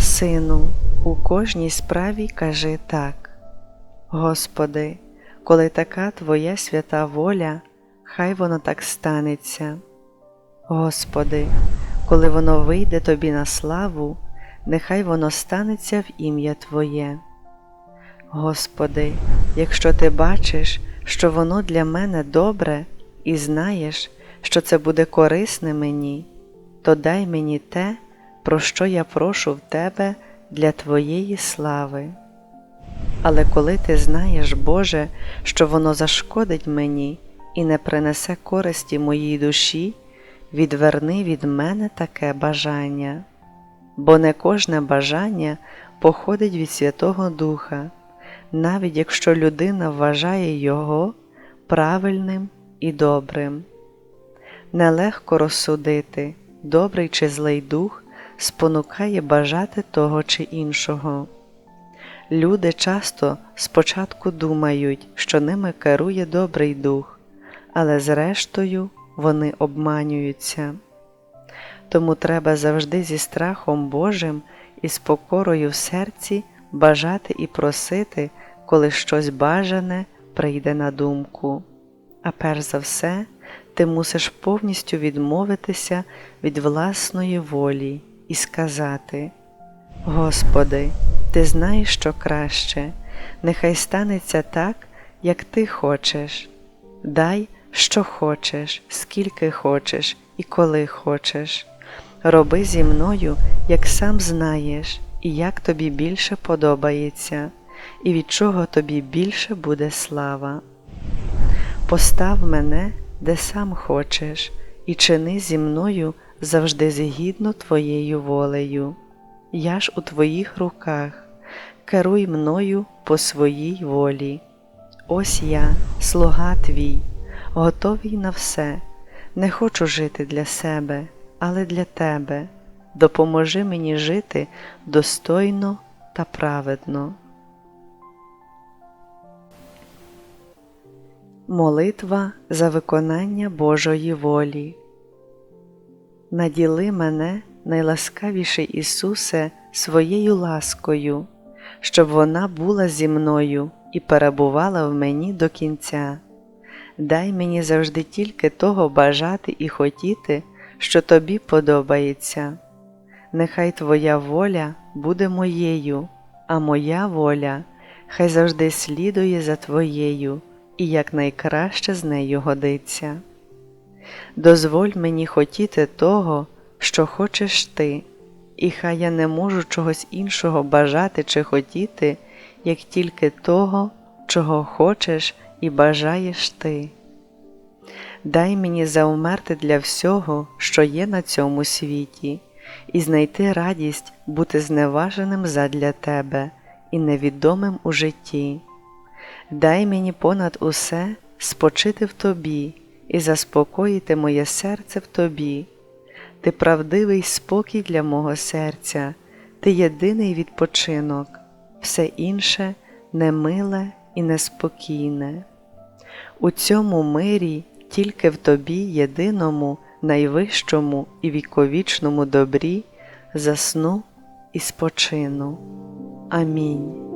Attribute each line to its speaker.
Speaker 1: Сину, у кожній справі кажи так. Господи, коли така Твоя свята воля, хай воно так станеться. Господи, коли воно вийде Тобі на славу, нехай воно станеться в ім'я Твоє. Господи, якщо Ти бачиш, що воно для мене добре, і знаєш, що це буде корисне мені, то дай мені те, про що я прошу в Тебе для Твоєї слави. Але коли ти знаєш, Боже, що воно зашкодить мені і не принесе користі моїй душі, відверни від мене таке бажання, бо не кожне бажання походить від Святого Духа, навіть якщо людина вважає його правильним і добрим. Нелегко розсудити, добрий чи злий дух спонукає бажати того чи іншого. Люди часто спочатку думають, що ними керує добрий дух, але зрештою вони обманюються. Тому треба завжди зі страхом Божим і з покорою в серці бажати і просити, коли щось бажане прийде на думку. А перш за все, ти мусиш повністю відмовитися від власної волі і сказати: Господи, Ти знаєш, що краще, нехай станеться так, як Ти хочеш. Дай, що хочеш, скільки хочеш і коли хочеш. Роби зі мною, як сам знаєш, і як тобі більше подобається, і від чого тобі більше буде слава. Постав мене, де сам хочеш, і чини зі мною завжди згідно Твоєю волею. Я ж у Твоїх руках, керуй мною по своїй волі. Ось я, слуга Твій, готовий на все, не хочу жити для себе, але для Тебе. Допоможи мені жити достойно та праведно. Молитва за виконання Божої волі. Наділи мене, найласкавіший Ісусе, своєю ласкою, щоб вона була зі мною і перебувала в мені до кінця. Дай мені завжди тільки того бажати і хотіти, що тобі подобається. Нехай Твоя воля буде моєю, а моя воля хай завжди слідує за Твоєю і якнайкраще з нею годиться. Дозволь мені хотіти того, що хочеш ти, і хай я не можу чогось іншого бажати чи хотіти, як тільки того, чого хочеш і бажаєш ти. Дай мені заумерти для всього, що є на цьому світі, і знайти радість бути зневаженим задля тебе і невідомим у житті. Дай мені понад усе спочити в тобі і заспокоїти моє серце в тобі. Ти правдивий спокій для мого серця, ти єдиний відпочинок, все інше немиле і неспокійне. У цьому мирі тільки в тобі, єдиному, найвищому і віковічному добрі, засну і спочину. Амінь.